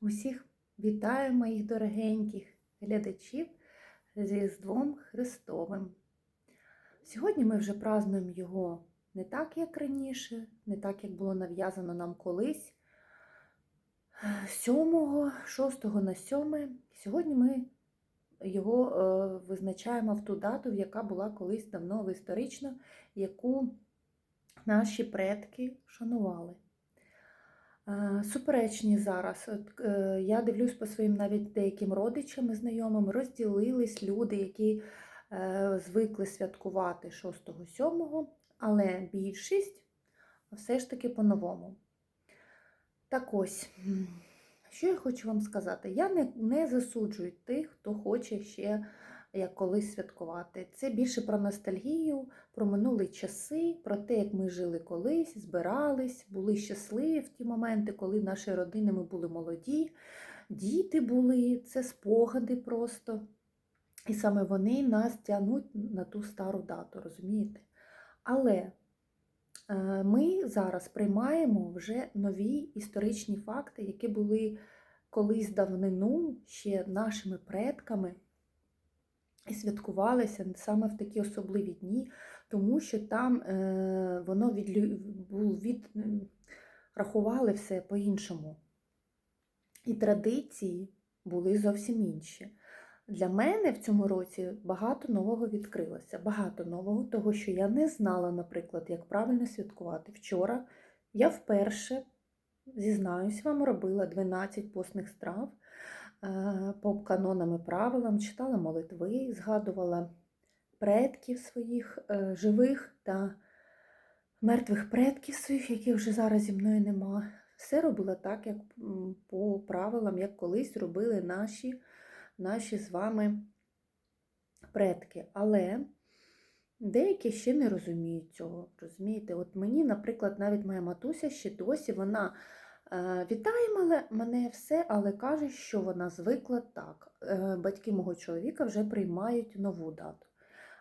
Усіх вітаю моїх дорогеньких глядачів з Різдвом Христовим. Сьогодні ми вже празднуємо його не так, як раніше, не так, як було нав'язано нам колись. 7, 6 на 7. Сьогодні ми його е, визначаємо в ту дату, яка була колись давно історично, яку наші предки шанували. Е, Суперечні зараз. От, е, Я дивлюсь по своїм навіть деяким родичам і знайомим, розділились люди, які е, звикли святкувати 6-7, але більшість все ж таки по-новому. Так ось, що я хочу вам сказати? Я не, не засуджую тих, хто хоче ще як колись святкувати. Це більше про ностальгію, про минулі часи, про те, як ми жили колись, збирались, були щасливі в ті моменти, коли наші родини ми були молоді, діти були, це спогади просто. І саме вони нас тягнуть на ту стару дату, розумієте? Але е, ми зараз приймаємо вже нові історичні факти, які були колись давнину ще нашими предками і святкувалися саме в такі особливі дні, тому що там е, воно від, від, рахували все по-іншому. І традиції були зовсім інші. Для мене в цьому році багато нового відкрилося. Багато нового, того, що я не знала, наприклад, як правильно святкувати. Вчора я вперше, зізнаюсь вам, робила 12 постних страв по канонам і правилам, читала молитви, згадувала предків своїх е, живих та мертвих предків своїх, яких вже зараз зі мною нема. Все робила так, як по правилам, як колись робили наші, наші з вами предки. Але деякі ще не розуміють цього. розумієте? От мені, наприклад, навіть моя матуся ще досі вона. Е, вітає мене все, але каже, що вона звикла так. Е, батьки мого чоловіка вже приймають нову дату.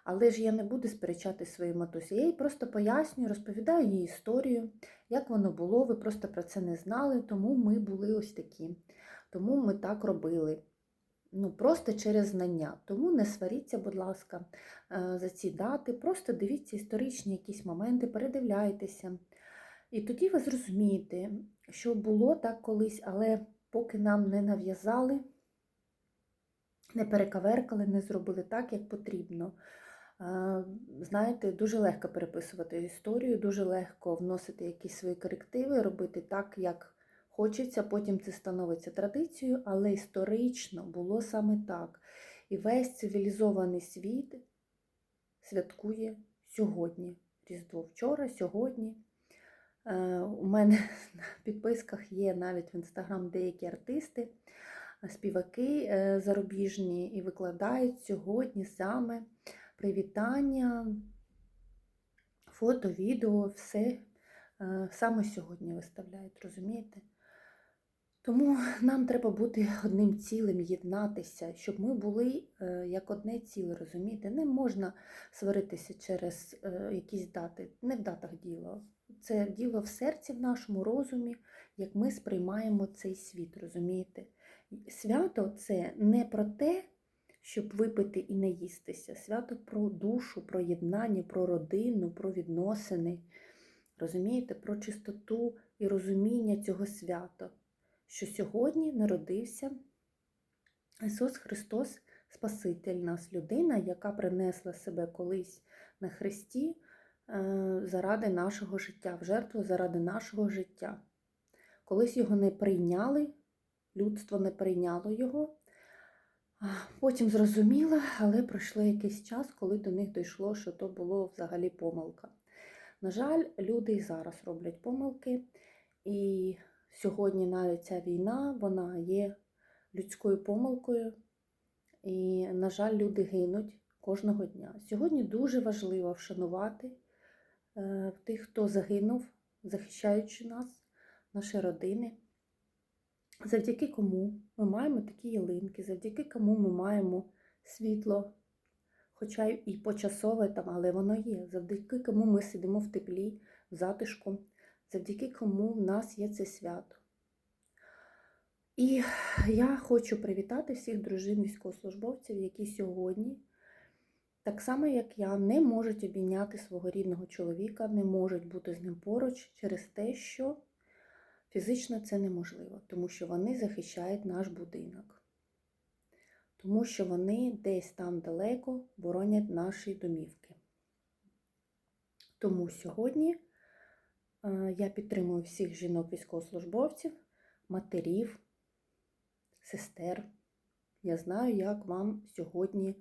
Але ж я не буду сперечати своїй матусі. Я їй просто пояснюю, розповідаю їй історію, як воно було, ви просто про це не знали, тому ми були ось такі. Тому ми так робили. Ну, Просто через знання. Тому не сваріться, будь ласка, е, за ці дати. Просто дивіться історичні якісь моменти, передивляйтеся. І тоді ви зрозумієте, що було так колись, але поки нам не нав'язали, не перекаверкали, не зробили так, як потрібно. Знаєте, дуже легко переписувати історію, дуже легко вносити якісь свої корективи, робити так, як хочеться. Потім це становиться традицією, але історично було саме так. І весь цивілізований світ святкує сьогодні. Різдво вчора, сьогодні. Е, у мене на підписках є навіть в інстаграм деякі артисти, співаки е, зарубіжні і викладають сьогодні саме привітання, фото, відео, все е, саме сьогодні виставляють, розумієте? Тому нам треба бути одним цілим, єднатися, щоб ми були як одне ціле, розумієте? Не можна сваритися через якісь дати, не в датах діло. Це діло в серці в нашому розумі, як ми сприймаємо цей світ, розумієте? Свято це не про те, щоб випити і не їстися. Свято про душу, про єднання, про родину, про відносини. Розумієте, про чистоту і розуміння цього свята, що сьогодні народився Ісус Христос, Спаситель нас, людина, яка принесла себе колись на Христі. Е, заради нашого життя, в жертву заради нашого життя. Колись його не прийняли, людство не прийняло його. Потім зрозуміло, але пройшло якийсь час, коли до них дійшло, що то було взагалі помилка. На жаль, люди і зараз роблять помилки. І сьогодні навіть ця війна вона є людською помилкою. І, на жаль, люди гинуть кожного дня. Сьогодні дуже важливо вшанувати Е, тих, хто загинув, захищаючи нас, наші родини. Завдяки кому ми маємо такі ялинки, завдяки кому ми маємо світло, хоча і почасове там, але воно є, завдяки кому ми сидимо в теплі, в затишку, завдяки кому в нас є це свято. І я хочу привітати всіх дружин військовослужбовців, які сьогодні, так само як я, не можуть обійняти свого рідного чоловіка, не можуть бути з ним поруч через те, що фізично це неможливо, тому що вони захищають наш будинок, тому що вони десь там далеко боронять наші домівки. Тому сьогодні я підтримую всіх жінок-військовослужбовців, матерів, сестер. Я знаю, як вам сьогодні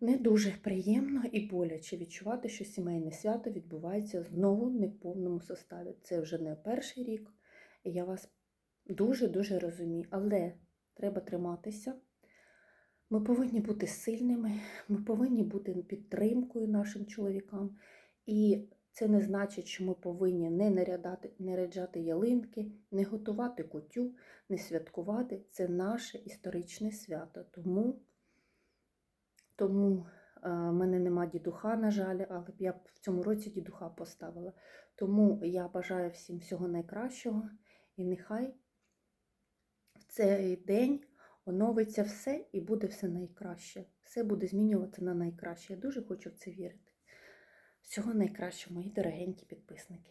не дуже приємно і боляче відчувати, що сімейне свято відбувається знову не в повному составі. Це вже не перший рік, і я вас дуже-дуже розумію. Але треба триматися. Ми повинні бути сильними, ми повинні бути підтримкою нашим чоловікам. І це не значить, що ми повинні не нарядати, не ряджати ялинки, не готувати кутю, не святкувати. Це наше історичне свято. Тому, тому е, в мене нема дідуха, на жаль, але я в цьому році дідуха поставила. Тому я бажаю всім всього найкращого і нехай в цей день оновиться все і буде все найкраще. Все буде змінюватися на найкраще. Я дуже хочу в це вірити. Всього найкращого, мої дорогенькі підписники.